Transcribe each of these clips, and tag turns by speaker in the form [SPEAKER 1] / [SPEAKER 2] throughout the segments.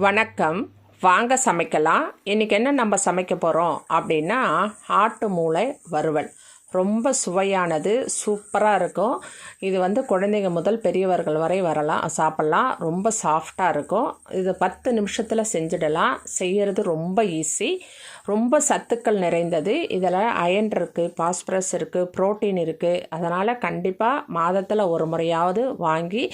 [SPEAKER 1] வணக்கம். வாங்க சமைக்கலாம். இன்றைக்கி என்ன நம்ம சமைக்க போகிறோம் அப்படின்னா ஆட்டு மூளை வறுவல். ரொம்ப சுவையானது சூப்பராக இருக்கும். இது வந்து குழந்தைங்க முதல் பெரியவர்கள் வரை வரலாம் சாப்பிட்லாம். ரொம்ப சாஃப்டாக இருக்கும். இது பத்து நிமிஷத்தில் செஞ்சிடலாம். செய்கிறது ரொம்ப ஈஸி ரொம்ப சத்துக்கள் நிறைந்தது. இதில் அயன் இருக்குது பாஸ்பரஸ் இருக்குது ப்ரோட்டீன் இருக்குது அதனால் கண்டிப்பாக மாதத்தில் ஒரு முறையாவது வாங்கி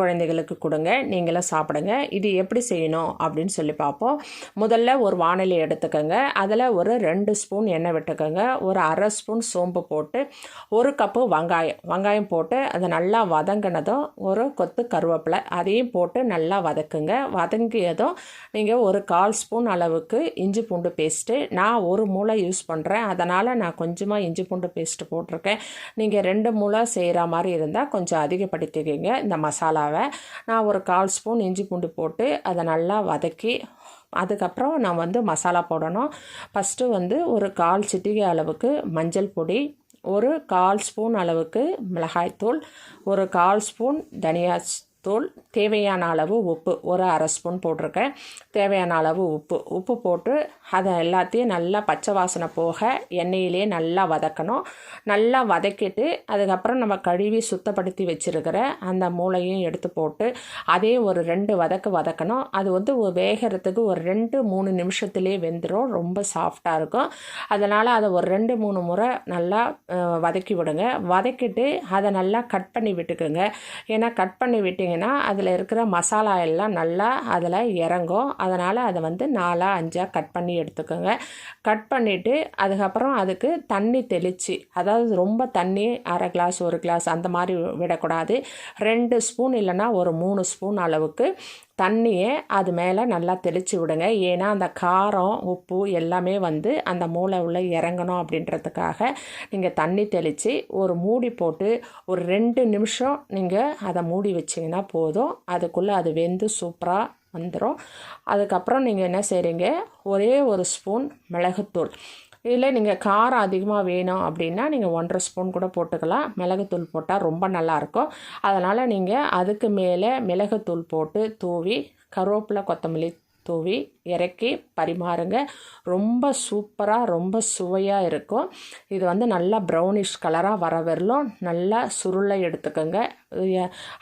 [SPEAKER 1] குழந்தைகளுக்கு கொடுங்க. நீங்களும் சாப்பிடுங்க. இது எப்படி செய்யணும் அப்படின்னு சொல்லி பார்ப்போம். முதல்ல ஒரு வானிலை எடுத்துக்கோங்க. அதில் ஒரு ரெண்டு ஸ்பூன் எண்ணெய் விட்டுக்கோங்க. ஒரு அரை ஸ்பூன் சோம்பு போட்டு ஒரு கப்பு வெங்காயம். வெங்காயம் போட்டு அதை நல்லா வதங்கினதும் ஒரு கொத்து கருவேப்பிலை அதையும் போட்டு நல்லா வதக்குங்க. வதங்கியதும் நீங்கள் ஒரு கால் ஸ்பூன் அளவுக்கு இஞ்சி பூண்டு பேஸ்ட்டு நான் ஒரு மூளை யூஸ் பண்ணுறேன் அதனால் நான் கொஞ்சமாக இஞ்சி பூண்டு பேஸ்ட்டு போட்டிருக்கேன். நீங்கள் ரெண்டு மூளை செய்கிற மாதிரி இருந்தால் கொஞ்சம் அதிகப்படுத்திக்கிங்க இந்த மசாலாவை. நான் ஒரு கால் ஸ்பூன் இஞ்சி பூண்டு போட்டு அதை நல்லா வதக்கி அதுக்கப்புறம் நான் வந்து மசாலா போடணும். ஃபஸ்ட்டு வந்து ஒரு கால் சிட்டிகை அளவுக்கு மஞ்சள் பொடி ஒரு கால் ஸ்பூன் அளவுக்கு மிளகாய்த்தூள் ஒரு கால் ஸ்பூன் தனியா தூள் தேவையான அளவு உப்பு ஒரு அரை ஸ்பூன் போட்டிருக்கேன். தேவையான அளவு உப்பு. உப்பு போட்டு அதை எல்லாத்தையும் நல்லா பச்சை வாசனை போக எண்ணெயிலே நல்லா வதக்கணும். நல்லா வதக்கிட்டு அதுக்கப்புறம் நம்ம கழுவி சுத்தப்படுத்தி வச்சுருக்கிற அந்த மூளையும் எடுத்து போட்டு அதே ஒரு ரெண்டு வதக்கு வதக்கணும். அது வந்து வேகிறதுக்கு ஒரு ரெண்டு மூணு நிமிஷத்துலேயே வெந்துடும் ரொம்ப சாஃப்டாக இருக்கும். அதனால் அதை ஒரு ரெண்டு மூணு முறை நல்லா வதக்கி விடுங்க. வதக்கிட்டு அதை நல்லா கட் பண்ணி விட்டுக்குங்க. ஏன்னா கட் பண்ணி விட்டீங்க பார்த்தீங்கன்னா அதில் இருக்கிற மசாலா எல்லாம் நல்லா அதில் இறங்கும். அதனால் அதை வந்து நாலாக அஞ்சாக கட் பண்ணி எடுத்துக்கோங்க. கட் பண்ணிவிட்டு அதுக்கப்புறம் அதுக்கு தண்ணி தெளித்து அதாவது ரொம்ப தண்ணி அரை கிளாஸ் ஒரு கிளாஸ் அந்த மாதிரி விடக்கூடாது. ரெண்டு ஸ்பூன் இல்லைன்னா ஒரு மூணு ஸ்பூன் அளவுக்கு தண்ணியை அது மேலே நல்லா தெளித்து விடுங்க. ஏன்னா அந்த காரம் உப்பு எல்லாமே வந்து அந்த மூளை உள்ளே இறங்கணும் அப்படின்றதுக்காக நீங்கள் தண்ணி தெளித்து ஒரு மூடி போட்டு ஒரு ரெண்டு நிமிஷம் நீங்கள் அதை மூடி வச்சிங்கன்னா போதும். அதுக்குள்ளே அது வெந்து சூப்பராக வந்துடும் அதுக்கப்புறம் நீங்கள் என்ன செய்கிறீங்க ஒரே ஒரு ஸ்பூன் மிளகுத்தூள். இதில் நீங்கள் காரம் அதிகமாக வேணும் அப்படின்னா நீங்கள் ஒன்றரை ஸ்பூன் கூட போட்டுக்கலாம். மிளகுத்தூள் போட்டால் ரொம்ப நல்லாயிருக்கும். அதனால் நீங்கள் அதுக்கு மேலே மிளகுத்தூள் போட்டு தூவி கருவேப்பிலை கொத்தமல்லி தூவி இறக்கி பரிமாறுங்க. ரொம்ப சூப்பராக ரொம்ப சுவையாக இருக்கும். இது வந்து நல்லா ப்ரௌனிஷ் கலராக வர வரலும் நல்லா சுருளை எடுத்துக்கோங்க.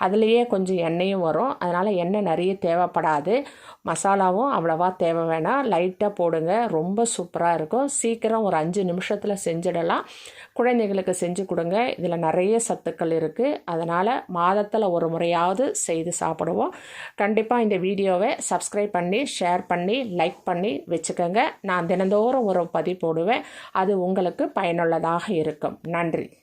[SPEAKER 1] அதுலேயே கொஞ்சம் எண்ணெயும் வரும். அதனால் எண்ணெய் நிறைய தேவைப்படாது. மசாலாவும் அவ்வளோவா தேவை வேணாம். லைட்டாக போடுங்க. ரொம்ப சூப்பராக இருக்கும். சீக்கிரம் ஒரு அஞ்சு நிமிஷத்தில் செஞ்சிடலாம். குழந்தைகளுக்கு செஞ்சு கொடுங்க. இதில் நிறைய சத்துக்கள் இருக்குது அதனால் மாதத்தில் ஒரு முறையாவது செய்து சாப்பிடுவோம். கண்டிப்பாக இந்த வீடியோவை சப்ஸ்கிரைப் பண்ணி ஷேர் பண்ணி பண்ணி லைக் பண்ணி வச்சுக்கோங்க. நான் தினந்தோறும் ஒரு பதிவு போடுவேன். அது உங்களுக்கு பயனுள்ளதாக இருக்கும். நன்றி.